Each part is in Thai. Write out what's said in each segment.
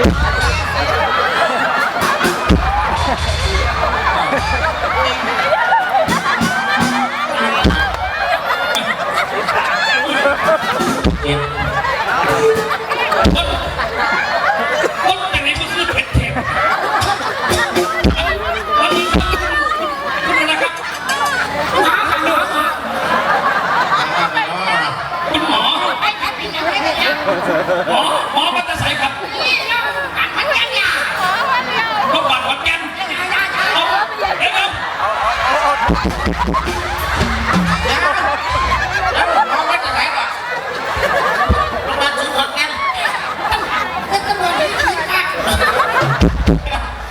หาใครถามว่าไปเนาะคุณหมอไปขับไปยังไงกันเนี่ยหมอหมอมันจะใส่ครับ หมอว่าจะไหนก่อนโรงพยาบาลสุขอนแก่นก็ตำรวจไม่ได้ค่ะ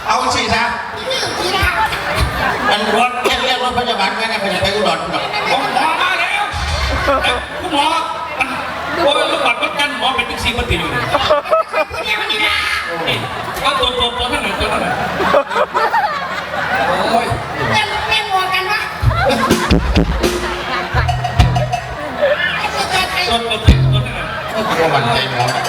เอาสิซะนี่ทีละมันรถเรียกรถพยาบาลแม่ไงพยาบาลไปอุดรหรอกผมหมอมาแล้วเอ้ยคุณหมอมันโอ้ยรงพยาบาลขอนแก่นหมอเป็นบิ๊กซีมันติดอยู่เดี๋ยวนี่ละนี่ก็ตัวตัวตัวนั่นหนึ่งตัวนั่นหนึ่งโอ้ย เล่นเล่นวัวกันวะ ไอ้เจ้าไอ้ตัวตัวตัวตัวนั่นใจหมอหม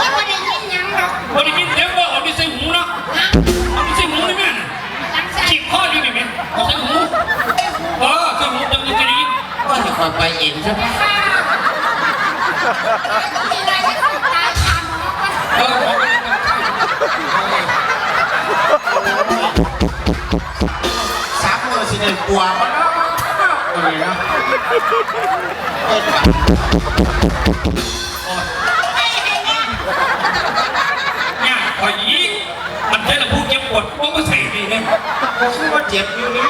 ก็ไม่ได้ยินยังหรอกพอได้ยินเสียงว่าเอาไปใส่หูเนาะฮะเอาไปใส่หูได้ไหมหลังจากฉีกข้ออยู่นี่ไหมเอาใส่หูเออใส่หูตรงนี้จะได้ยินว่าจะคอยไปเองใช่ไหมมีอะไรที่เขาตายตามหมอกันเออหมอสามมือสิเดินกลัวมันเนาะอะไรเนาะเอ็ดกับ ไอ้ไอ้เนี่ย เนี่ยพอยีมันใช้ลำพูเก็บปวดก็มาใส่ดีเนี่ยกูคือว่าเจ็บอยู่นี่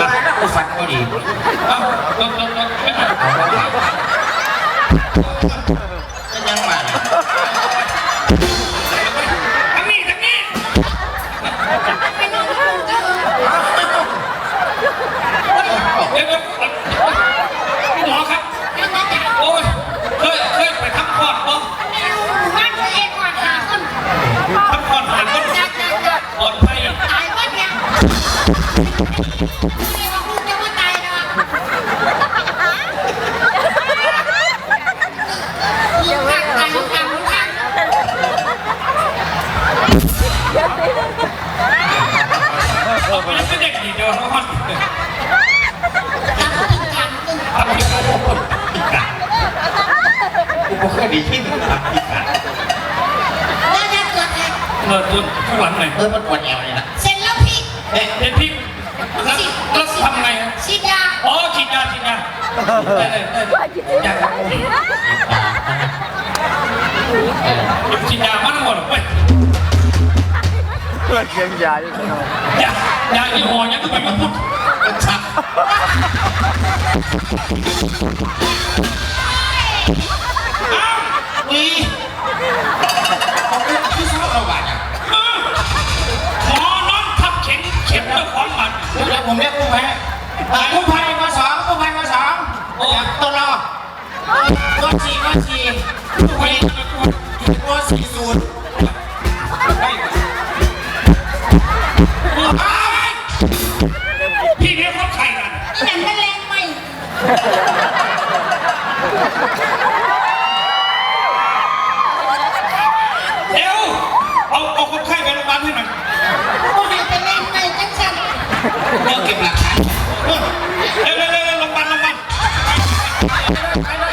อะไรนะกูฝันก็ดีเอาต้องต้องต้องไม่ต้องเอาละก็ยังมาทั้งนี้ทั้งนี้ ไปนอนกับเธอ เดี๋ยวคุณหมอครับ เป็นไงจ๊ะ โอ้ยเคยเคยไปทำคลอดบ่ ไม่รู้ว่าตัวเองก่อนหาคน ทำคลอดหาคน จัดจัดจัด ปลอดภัย ตายวันเนี่ยไม่ว่าคุณจะว่าตายนะยิงกักตายกักกักเออมันก็เด็กดีเดียวเขาฮอตกักตึงกักตึงทำที่เขากูบ่เคยไดีที่มึงทำอีกอะแล้วจะตรวจเองเออตัวข้างหลังหน่อยเออมันปวดแอวเลยนะ เสร็จแล้วพี่เอ๊ะเด็กพี่แล้วแล้วทำไงฮะฉีดยาอ๋อฉีดยาฉีดยาเออเออเออยาครับฉีดยามันหมดไปเพื่อนเชียงยาอยู่ข้างนอกยายายี่ห้อยังก็ไปมาพูดมันชักอ้าวนี่ กู้ภัยมาสองกู้ภัยมาสองจากตัวรอตัวสี่ตัวสี่กู้ภัยตัวสี่ศูนย์พี่เลี้ยงเขาไข่กันนี่มันแรงไหม ไป